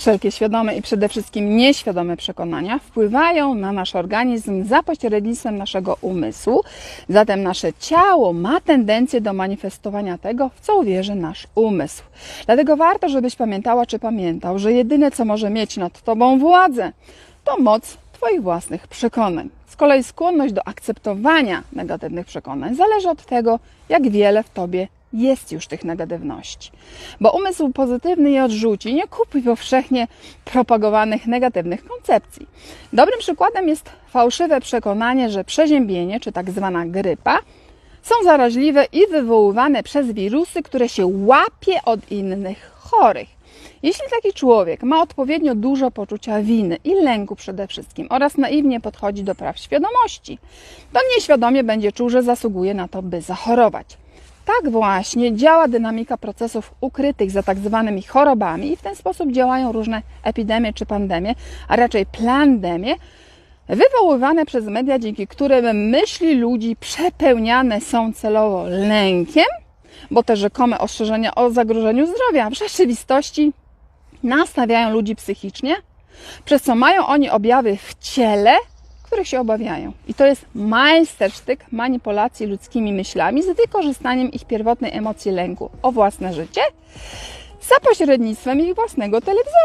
Wszelkie świadome i przede wszystkim nieświadome przekonania wpływają na nasz organizm za pośrednictwem naszego umysłu. Zatem nasze ciało ma tendencję do manifestowania tego, w co uwierzy nasz umysł. Dlatego warto, żebyś pamiętała czy pamiętał, że jedyne, co może mieć nad tobą władzę, to moc Twoich własnych przekonań. Z kolei skłonność do akceptowania negatywnych przekonań zależy od tego, jak wiele w Tobie jest już tych negatywności. Bo umysł pozytywny je odrzuci, nie kupi powszechnie propagowanych negatywnych koncepcji. Dobrym przykładem jest fałszywe przekonanie, że przeziębienie, czy tak zwana grypa, są zaraźliwe i wywoływane przez wirusy, które się łapie od innych chorych. Jeśli taki człowiek ma odpowiednio dużo poczucia winy i lęku przede wszystkim oraz naiwnie podchodzi do praw świadomości, to nieświadomie będzie czuł, że zasługuje na to, by zachorować. Tak właśnie działa dynamika procesów ukrytych za tak zwanymi chorobami i w ten sposób działają różne epidemie czy pandemie, a raczej plandemie, wywoływane przez media, dzięki którym myśli ludzi przepełniane są celowo lękiem, bo te rzekome ostrzeżenia o zagrożeniu zdrowia w rzeczywistości nastawiają ludzi psychicznie, przez co mają oni objawy w ciele, których się obawiają. I to jest majstersztyk manipulacji ludzkimi myślami z wykorzystaniem ich pierwotnej emocji lęku o własne życie za pośrednictwem ich własnego telewizora.